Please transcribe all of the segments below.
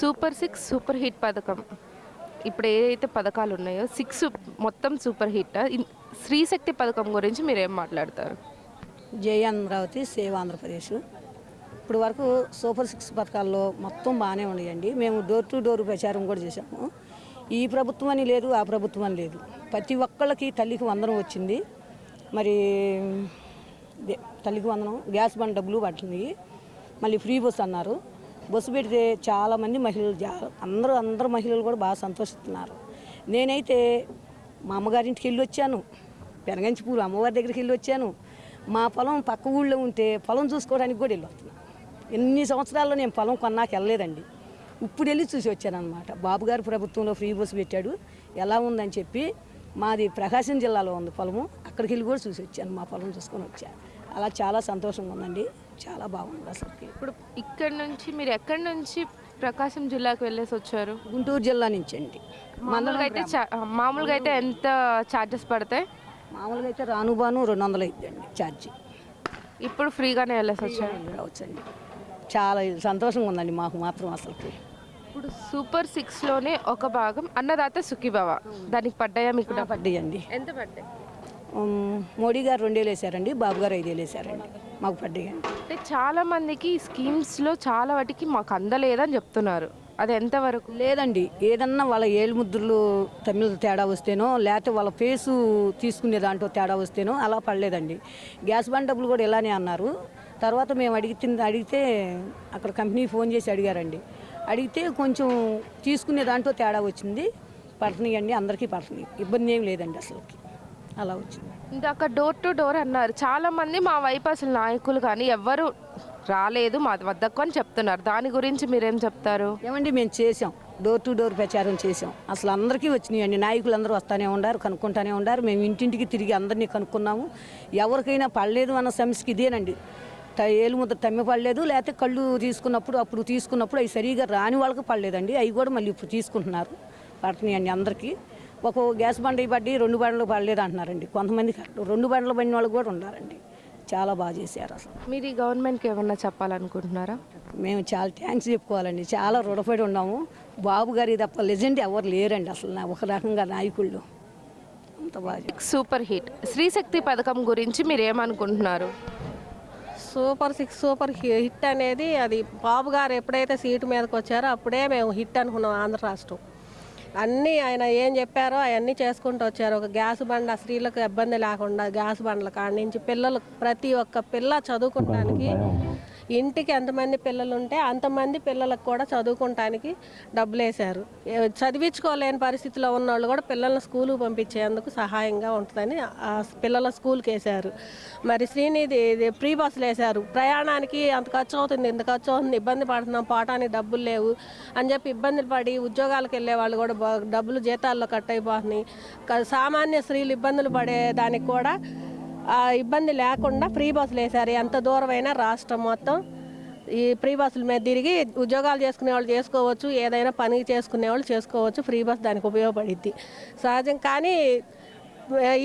Super six super hit పథకం. ఇప్పుడు ఏదైతే పథకాలు ఉన్నాయో సిక్స్ మొత్తం సూపర్ హిట్. శ్రీశక్తి స్త్రీశక్తి పథకం గురించి మీరు ఏం మాట్లాడతారు? జై అమరావతి సేవ్ ఆంధ్రప్రదేశ్. ఇప్పుడు వరకు సూపర్ సిక్స్ పథకాల్లో మొత్తం బాగానే ఉన్నాయండి. మేము డోర్ టు డోర్ ప్రచారం కూడా చేశాము. ఈ ప్రభుత్వం అని లేదు ఆ ప్రభుత్వం అని లేదు. ప్రతి ఒక్కళ్ళకి తల్లికి వందనం వచ్చింది. మరి తల్లికి వందనం గ్యాస్ బండ్ డబ్బులు పడుతుంది మళ్ళీ ఫ్రీ బస్ అన్నారు. బస్సు పెడితే చాలామంది మహిళలు అందరూ అందరు మహిళలు కూడా బాగా సంతోషిస్తున్నారు. నేనైతే మా అమ్మగారింటికి వెళ్ళి వచ్చాను పెనగంచిపూరు అమ్మవారి దగ్గరికి వెళ్ళి వచ్చాను మా పొలం పక్క ఊళ్ళో ఉంటే పొలం చూసుకోవడానికి కూడా వెళ్ళి వస్తున్నాను ఎన్ని సంవత్సరాల్లో నేను పొలం కొన్నాక వెళ్ళలేదండి. ఇప్పుడు వెళ్ళి చూసి వచ్చానమాట బాబుగారు ప్రభుత్వంలో ఫ్రీ బస్సు పెట్టాడు. ఎలా ఉందని చెప్పి మాది ప్రకాశం జిల్లాలో ఉంది పొలము. అక్కడికి వెళ్ళి కూడా చూసి వచ్చాను. మా పొలం చూసుకొని వచ్చాను అలా చాలా సంతోషంగా ఉందండి. చాలా బాగుంది అసలుకి ఇప్పుడు ఇక్కడ నుంచి మీరు ఎక్కడి నుంచి ప్రకాశం జిల్లాకు వెళ్ళేసి వచ్చారు? గుంటూరు జిల్లా నుంచి అండి. మామూలుగా అయితే చా- మామూలుగా అయితే ఎంత ఛార్జెస్ పడతాయి? మామూలుగా అయితే రాను బాను రెండు వందలు అవుతుందండి ఛార్జీ ఇప్పుడు ఫ్రీగానే వెళ్ళేసి వచ్చారు? రావచ్చండి. చాలా సంతోషంగా ఉందండి మాకు మాత్రం అసలుకి. ఇప్పుడు సూపర్ సిక్స్లోనే ఒక భాగం అన్నదాత సుఖీభవ. దానికి పడ్డాయా మీకు? పడ్డాయండి. ఎంత పడ్డాయి? మోడీ గారు రెండేళ్ళు వేసారండి బాబు గారు ఐదేళ్ళు వేసారండి మాకు పడ్డాయండి అంటే చాలా మందికి స్కీమ్స్లో చాలా వాటికి మాకు అందలేదని చెప్తున్నారు. అది ఎంతవరకు? లేదండి ఏదన్నా వాళ్ళ ఏళ్ళు ముద్రలు తమిళ తేడా వస్తేనో లేకపోతే వాళ్ళ ఫేసు తీసుకునే దాంట్లో తేడా వస్తేనో అలా పడలేదండి. గ్యాస్ బండ్ డబ్బులు కూడా ఇలానే అన్నారు. తర్వాత మేము అడిగితే అడిగితే అక్కడ కంపెనీ ఫోన్ చేసి అడిగారండి. అడిగితే కొంచెం తీసుకునే దాంట్లో తేడా వచ్చింది పడుతున్నాయండి అందరికీ పడుతున్నాయి. ఇబ్బంది ఏం లేదండి అసలుకి. అలా వచ్చింది. ఇందాక డోర్ టు డోర్ అన్నారు. చాలా మంది మా వైపు అసలు నాయకులు కానీ ఎవ్వరు రాలేదు మా వద్దకు అని చెప్తున్నారు. దాని గురించి మీరేం చెప్తారు? ఏమండి మేము చేసాం డోర్ టు డోర్ ప్రచారం చేసాం అసలు అందరికీ వచ్చినాయండి. నాయకులు అందరూ వస్తూనే ఉండారు కనుక్కుంటానే ఉండారు. మేము ఇంటింటికి తిరిగి అందరినీ కనుక్కున్నాము. ఎవరికైనా పడలేదు అన్న సమస్యకి ఇదేనండి. త- ఏలు ముద్ద తమ్మి పడలేదు లేకపోతే కళ్ళు తీసుకున్నప్పుడు అప్పుడు తీసుకున్నప్పుడు అవి సరిగా రాని వాళ్ళకి పడలేదండి. అవి కూడా మళ్ళీ ఇప్పుడు తీసుకుంటున్నారు. పడుతున్నాయండి అందరికీ. ఒక గ్యాస్ బండ పడ్డి రెండు బండ్లు పడలేదు అంటున్నారండి. కొంతమంది రెండు బండ్లు పడిన వాళ్ళు కూడా ఉన్నారండి. చాలా బాగా చేశారు అసలు. మీరు ఈ గవర్నమెంట్కి ఏమన్నా చెప్పాలనుకుంటున్నారా? మేము చాలా థ్యాంక్స్ చెప్పుకోవాలండి. చాలా రుణపడి ఉన్నాము. బాబు గారి తప్ప లెజెండ్ ఎవరు లేరండి అసలు నా ఒక రకంగా నాయకుళ్ళు అంత బాగా సూపర్ హిట్. స్త్రీశక్తి పథకం గురించి మీరు ఏమనుకుంటున్నారు? సూపర్ సిక్స్ సూపర్ హిట్ అనేది అది బాబు గారు ఎప్పుడైతే సీటు మీదకి వచ్చారో అప్పుడే మేము హిట్ అనుకున్నాం ఆంధ్ర రాష్ట్రం. అన్నీ ఆయన ఏం చెప్పారో అవన్నీ చేసుకుంటూ వచ్చారు. ఒక గ్యాస్ బండ స్త్రీలకు ఇబ్బంది లేకుండా గ్యాస్ బండ్ల కాడి నుంచి పిల్లలు ప్రతి ఒక్క పిల్ల చదువుకోవడానికి ఇంటికి ఎంతమంది పిల్లలు ఉంటే అంతమంది పిల్లలకు కూడా చదువుకోవటానికి డబ్బులు వేశారు చదివించుకోలేని పరిస్థితిలో ఉన్న వాళ్ళు కూడా పిల్లల్ని స్కూల్కి పంపించేందుకు సహాయంగా ఉంటుందని ఆ పిల్లల స్కూల్కి వేశారు మరి శ్రీనిధి ప్రీ ఫ్రీ బస్సులు వేశారు. ప్రయాణానికి అంత ఖర్చు అవుతుంది ఇంత ఖర్చు అవుతుంది ఇబ్బంది పడుతున్నాం పోవటానికి డబ్బులు లేవు అని చెప్పి ఇబ్బందులు పడి ఉద్యోగాలకు వెళ్ళే వాళ్ళు కూడా డబ్బులు జీతాల్లో కట్ అయిపోతున్నాయి. సామాన్య స్త్రీలు ఇబ్బందులు పడే దానికి కూడా ఇబ్బంది లేకుండా ఫ్రీ బస్సులు వేశారు. ఎంత దూరమైనా రాష్ట్రం మొత్తం ఈ ఫ్రీ బస్సుల మీద తిరిగి ఉద్యోగాలు చేసుకునే వాళ్ళు చేసుకోవచ్చు ఏదైనా పని చేసుకునే వాళ్ళు చేసుకోవచ్చు ఫ్రీ బస్ దానికి ఉపయోగపడిద్ది. సహజం కానీ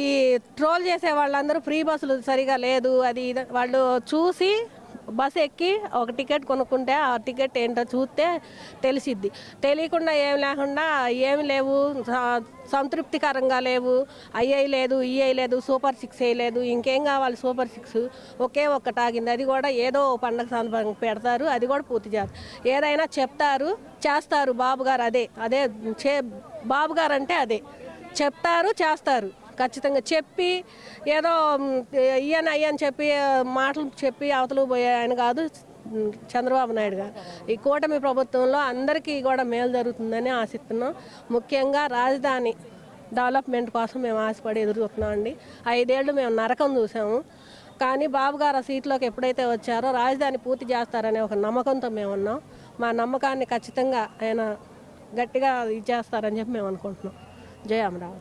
ఈ ట్రోల్ చేసే వాళ్ళందరూ ఫ్రీ బస్సులు సరిగా లేదు అది ఇది వాళ్ళు చూసి బస్ ఎక్కి ఒక టికెట్ కొనుక్కుంటే ఆ టికెట్ ఏంటో చూస్తే తెలిసిద్ది. తెలియకుండా ఏం లేకుండా ఏమి లేవు. స- సంతృప్తికరంగా లేవు. అయ్యే లేదు ఇయ్యే లేదు సూపర్ సిక్స్ వేయలేదు ఇంకేం కావాలి సూపర్ సిక్స్? ఒకే ఒక్కటి ఆగింది. అది కూడా ఏదో పండగ సందర్భంగా పెడతారు. అది కూడా పూర్తి చేస్తారు. ఏదైనా చెప్తారు చేస్తారు. బాబుగారు అదే అదే చే బాబుగారు అంటే అదే. చెప్తారు చేస్తారు. ఖచ్చితంగా చెప్పి ఏదో ఇయ్యని అయ్యని చెప్పి మాటలు చెప్పి అవతలు పోయే ఆయన కాదు చంద్రబాబు నాయుడు గారు. ఈ కూటమి ప్రభుత్వంలో అందరికీ కూడా మేలు జరుగుతుందని ఆశిస్తున్నాం. ముఖ్యంగా రాజధాని డెవలప్మెంట్ కోసం మేము ఆశపడి ఎదురు చూస్తున్నాం అండి. ఐదేళ్ళు మేము నరకం చూసాము. కానీ బాబు గారు ఆ సీట్లోకి ఎప్పుడైతే వచ్చారో రాజధాని పూర్తి చేస్తారనే ఒక నమ్మకంతో మేము ఉన్నాం. మా నమ్మకాన్ని ఖచ్చితంగా ఆయన గట్టిగా ఇది చేస్తారని చెప్పి మేము అనుకుంటున్నాం. జయ అమరావతి.